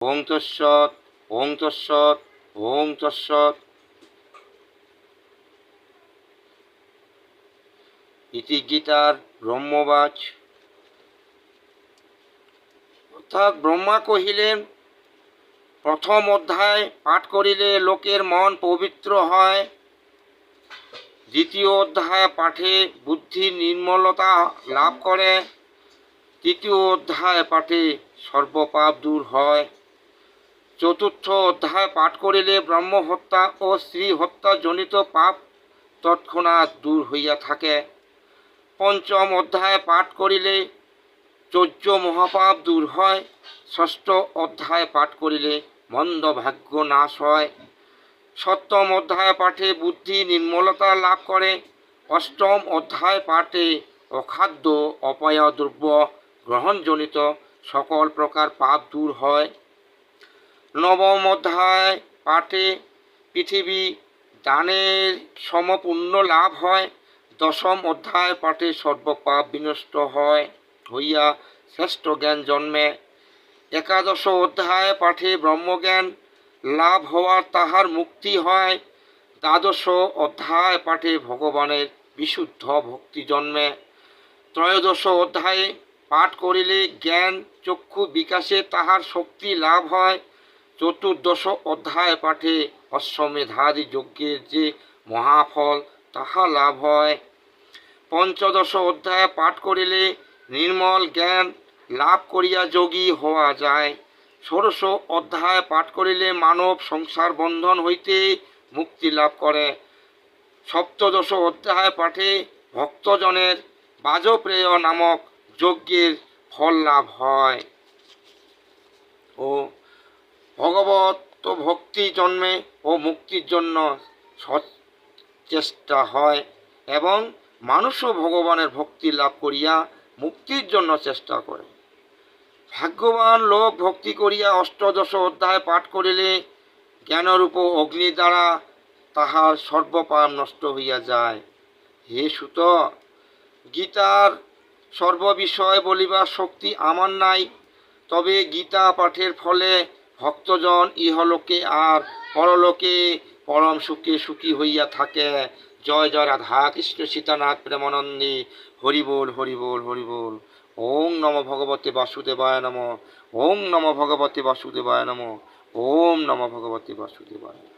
ওং তৎসৎ ওং তৎসৎ ওং তৎসৎ। ইতি গীতার ব্রহ্মবাচ। অর্থাৎ ব্রহ্মা কহিলেন, প্রথম অধ্যায় পাঠ করিলে লোকের মন পবিত্র হয়। দ্বিতীয় অধ্যায় পাঠে বুদ্ধি নির্মলতা লাভ করে। তৃতীয় অধ্যায় পাঠে সর্বপাপ দূর হয়। চতুর্থ অধ্যায় পাঠ করিলে ব্রহ্ম হত্যা ও স্ত্রী হত্যা জনিত পাপ তৎক্ষণাৎ দূর হইয়া থাকে। পঞ্চম অধ্যায় পাঠ করিলে চৌর্য মহাপাপ দূর হয়। ষষ্ঠ অধ্যায় পাঠ করিলে মন্দ ভাগ্য নাশ হয়। সপ্তম অধ্যায় পাঠে বুদ্ধি নির্মলতা লাভ করে। অষ্টম অধ্যায় পাঠে অখাদ্য অপায় দ্রব্য গ্রহণজনিত সকল প্রকার পাপ দূর হয়। নবম অধ্যায় পাঠে পৃথিবী দানের সমপূর্ণ লাভ হয়। দশম অধ্যায় পাঠে সর্বপাপ বিনষ্ট হয় হইয়া শ্রেষ্ঠ জ্ঞান জন্মে। একাদশ অধ্যায় পাঠে ব্রহ্মজ্ঞান লাভ হওয়ার তাহার মুক্তি হয়। দ্বাদশ অধ্যায় পাঠে ভগবানের বিশুদ্ধ ভক্তি জন্মে। ত্রয়োদশ অধ্যায়ে পাঠ করিলে জ্ঞান চক্ষু বিকাশে তাহার শক্তি লাভ হয়। চতুর্দশ অধ্যায় পাঠে অশ্বমেধাদি যজ্ঞের যে মহাফল, তাহা লাভ হয়। পঞ্চদশ অধ্যায় পাঠ করিলে নির্মল জ্ঞান লাভ করিয়া যোগী হওয়া যায়। ষোড়শ অধ্যায় পাঠ করিলে মানব সংসার বন্ধন হইতে মুক্তি লাভ করে। সপ্তদশ অধ্যায় পাঠে ভক্তজনের বাজপ্রেয় নামক যজ্ঞের ফল লাভ হয়। ও ভগবত ভক্তি জন্মে ও মুক্তির জন্য সৎ চেষ্টা হয় এবং মানুষও ভগবানের ভক্তি লাভ করিয়া মুক্তির জন্য চেষ্টা করে। ভাগ্যবান লোক ভক্তি করিয়া অষ্টদশ অধ্যায় পাঠ করিলে জ্ঞানরূপ অগ্নি দ্বারা তাহার সর্বপাপ নষ্ট হইয়া যায়। হে সুত, গীতার সর্ববিষয় বলিবার শক্তি আমার নাই, তবে গীতা পাঠের ফলে ভক্তজন ইহলোকে আর পরলোকে পরম সুখে সুখী হইয়া থাকে। জয় জয়, রাধা কৃষ্ণ, সীতানাথ, প্রেমানন্দী। হরিবোল হরিবোল হরিবোল। হরি বল ওং নম ভগবতে বাসুদেবায় নম। ওং নম ভগবতী বাসুদেবায় নম। ওম নম ভগবতী বাসুদেবায়।